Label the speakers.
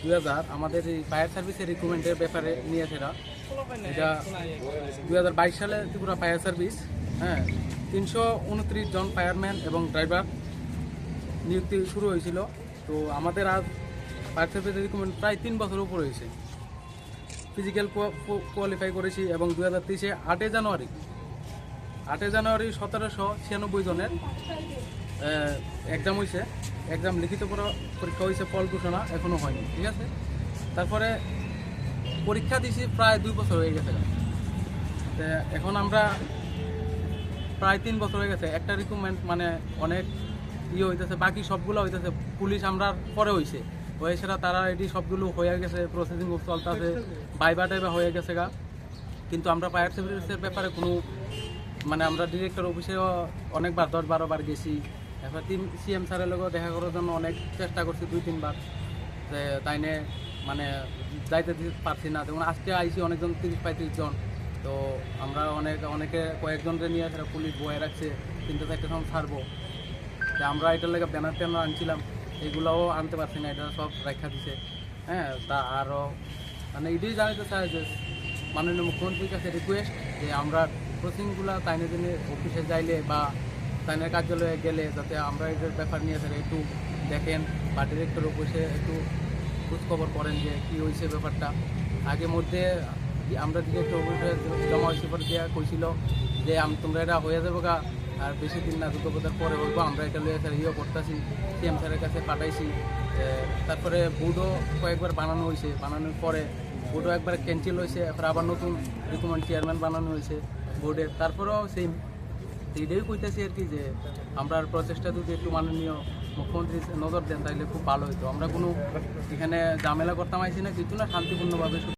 Speaker 1: দুই হাজার আমাদের এই ফায়ার সার্ভিসের রিক্রুটমেন্টের ব্যাপারে নিয়েছে এরা এটা দুই হাজার বাইশ সালে ত্রিপুরা ফায়ার সার্ভিস হ্যাঁ তিনশো উনত্রিশ জন ফায়ারম্যান এবং ড্রাইভার নিযুক্তি শুরু হয়েছিল। তো আমাদের আজ ফায়ার সার্ভিসের রিক্রুটমেন্ট প্রায় তিন বছর উপর হয়েছে। ফিজিক্যাল কোয়ালিফাই করেছি এবং দু হাজার তেইশে আটই জানুয়ারি আটই জানুয়ারি সতেরোশো ছিয়ানব্বই জনের এক্সাম হয়েছে এক্সাম লিখিত পর- পরীক্ষা হয়েছে ফল ঘোষণা এখনও হয়নি, ঠিক আছে? তারপরে পরীক্ষা দিয়েছি প্রায় দুই বছর হয়ে গেছে। এখন আমরা প্রায় তিন বছর হয়ে গেছে। একটা রিক্রুটমেন্ট মানে অনেক ইয়ে হইতেছে, বাকি সবগুলো হইতেছে, পুলিশ আমরা পরে হয়েছে হয়ে সেটা তারা এটি সবগুলো হয়ে গেছে প্রসেসিং চলতেছে বাইবা টাইবা হয়ে গেছে গা। কিন্তু আমরা ফায়ার সার্ভিসের ব্যাপারে কোনো মানে আমরা ডিরেক্টর অফিসেও অনেকবার দশ বারো বার গেছি। এবার তিন সিএম স্যারের লগেও দেখা করার জন্য অনেক চেষ্টা করছি, দুই, তিনবার। যে তাই নিয়ে মানে যাইতে পারছি না। যেমন আজকে আইসি অনেকজন, তিরিশ পঁয়ত্রিশ জন। তো আমরা অনেক, অনেকে কয়েকজনকে নিয়ে সেটা পুলিশ বয়ে রাখছে, তিনটে চারটে সময় ছাড়বো। আমরা এটার লেগে ব্যানার ট্যানার আনছিলাম। এগুলোও আনতে পারছি না, এটা সব রেখা দিছে। হ্যাঁ তা আরও মানে এটাই জানাতে চাই যে মাননীয় মুখ্যমন্ত্রীর কাছে রিকোয়েস্ট যে আমরা কোচিংগুলো তাইনে দিনে অফিসে যাইলে বা তাইনের কার্যালয়ে গেলে যাতে আমরা এদের ব্যাপার নিয়ে তাহলে একটু দেখেন বা ডিরেক্টর অফিসে একটু খোঁজখবর করেন যে কী হয়েছে ব্যাপারটা। আগে মধ্যে আমরা ডিরেক্টর অফিসে জমা হয়েছে পরে দেওয়া কইছিল যে তোমরা এটা হয়ে যাবে গা। আর বেশি দিন না দুর্গাপূজার পরে বলব, আমরা এটা লইয়া স্যার ইয়ে করতেছি সিএম স্যারের কাছে পাঠাইছি। তারপরে বোর্ডও কয়েকবার বানানো হয়েছে বানানোর পরে বোর্ডও একবার ক্যান্সেল হয়েছে এরপর আবার নতুন রিকমেন্ড চেয়ারম্যান বানানো হয়েছে বোর্ডের তারপরেও সেম এইটাই কইতেছি আর কি যে, আমরা প্রচেষ্টা যদি একটু মাননীয় মুখ্যমন্ত্রী নজর দেন তাহলে খুব ভালো হতো আমরা কোনো এখানে ঝামেলা করতাম আইছি না, কিছু না, শান্তিপূর্ণভাবে